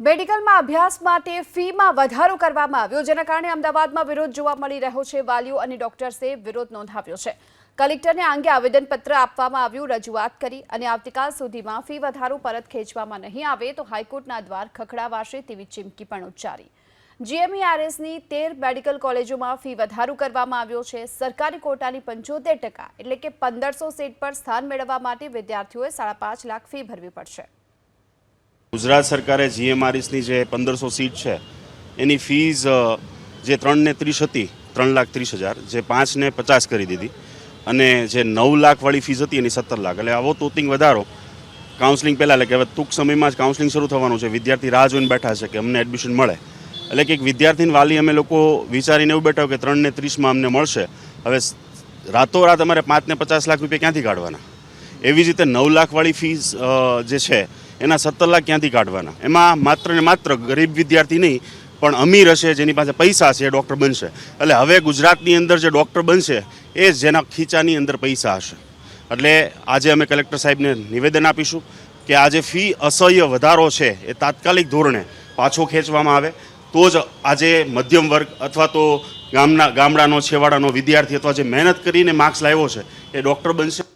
મેડિકલમાં અભ્યાસ માટે ફીમાં વધારો કરવામાં આવ્યો, જેના કારણે અમદાવાદમાં વિરોધ જોવા મળી રહ્યો છે. વાલીઓ અને ડોક્ટર્સે વિરોધ નોંધાવ્યો છે. કલેક્ટરને આ અંગે આવેદનપત્ર આપવામાં આવ્યું, રજૂઆત કરી અને આવતીકાલ સુધીમાં ફી વધારો પરત ખેંચવામાં નહીં આવે તો હાઈકોર્ટના દ્વાર ખખડાવાશે તેવી ચીમકી પણ ઉચ્ચારી. જીએમઈઆરએસની તેર મેડિકલ કોલેજોમાં ફી વધારો કરવામાં આવ્યો છે. સરકારી કોટાની પંચોતેર ટકા એટલે કે પંદરસો સીટ પર સ્થાન મેળવવા માટે વિદ્યાર્થીઓએ સાડા પાંચ લાખ ફી ભરવી પડશે. ગુજરાત સરકારે જીએમઆરએસની જે પંદરસો સીટ છે, એની ફીઝ જે ત્રણને ત્રીસ હતી, ત્રણ લાખ ત્રીસ હજાર, જે પાંચને પચાસ કરી દીધી અને જે નવ લાખવાળી ફીઝ હતી એની સત્તર લાખ. એટલે આવો તોતિંગ વધારો. કાઉન્સલિંગ પહેલાં, એટલે કે હવે ટૂંક સમયમાં જ કાઉન્સલિંગ શરૂ થવાનું છે. વિદ્યાર્થી રાહ જોઈને બેઠા છે કે અમને એડમિશન મળે. એટલે કે એક વિદ્યાર્થીને વાલી અમે લોકો વિચારીને એવું બેઠા કે ત્રણને ત્રીસમાં અમને મળશે. હવે રાતોરાત અમારે પાંચને પચાસ લાખ રૂપિયા ક્યાંથી કાઢવાના? એવી જ રીતે નવ લાખવાળી ફીસ જે છે એના સત્તર લાખ ક્યાંથી કાઢવાના? એમાં માત્ર ને માત્ર ગરીબ વિદ્યાર્થી નહીં, પણ અમીર હશે, જેની પાસે પૈસા હશે, એ ડૉક્ટર બનશે. એટલે હવે ગુજરાતની અંદર જે ડૉક્ટર બનશે, એ જેના ખીચાની અંદર પૈસા હશે. એટલે આજે અમે કલેક્ટર સાહેબને નિવેદન આપીશું કે આજે ફી અસહ્ય વધારો છે, એ તાત્કાલિક ધોરણે પાછો ખેંચવામાં આવે. તો જ આજે મધ્યમ વર્ગ અથવા તો ગામના, ગામડાનો, છેવાડાનો વિદ્યાર્થી અથવા જે મહેનત કરીને માર્ક્સ લાવ્યો છે, એ ડૉક્ટર બનશે.